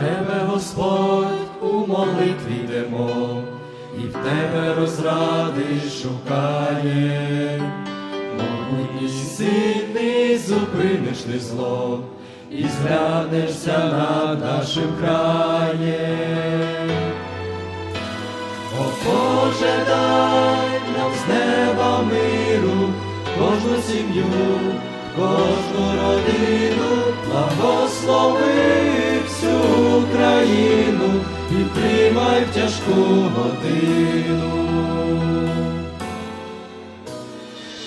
Тебе, Господь, у молитві йдемо, і в тебе розради шукає, могутній сильний зупиниш ти зло, і зглянешся над нашим краєм. О Боже, дай нам з неба миру, кожну сім'ю, кожну родину, благослови Україну, підтримай в тяжку годину.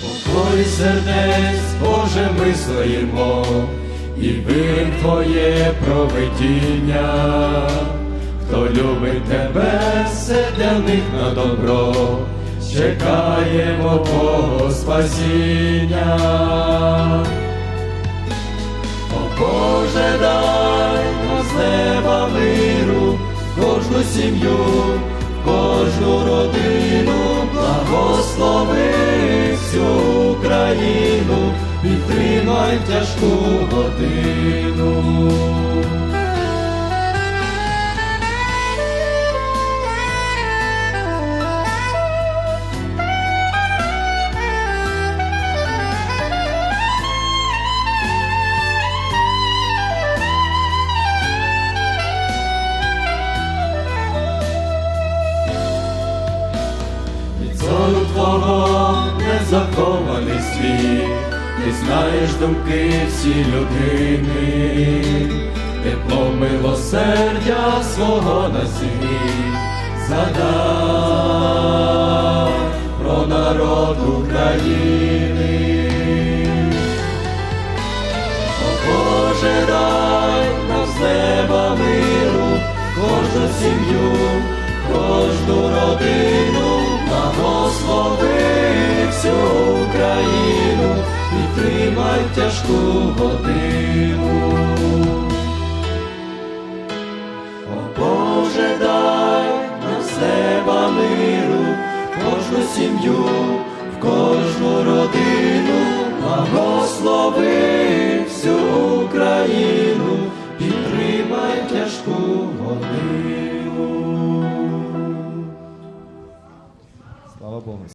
Покой сердець, Боже, ми стоїмо, і вірим Твоє провидіння. Хто любить тебе, все для них на добро, чекаємо Твого спасіння. О кожну сім'ю, кожну родину, благослови всю Україну, підтримай тяжку годину. Від твого не захований світ, ти знаєш думки всі людини, тепло милосердя свого на землі, задай. Про народ України. Тримай тяжку годину, О Боже, дай нам себе миру, кожну сім'ю, в кожну родину, благослови всю Україну, підтримай тяжку годину. Слава Богу.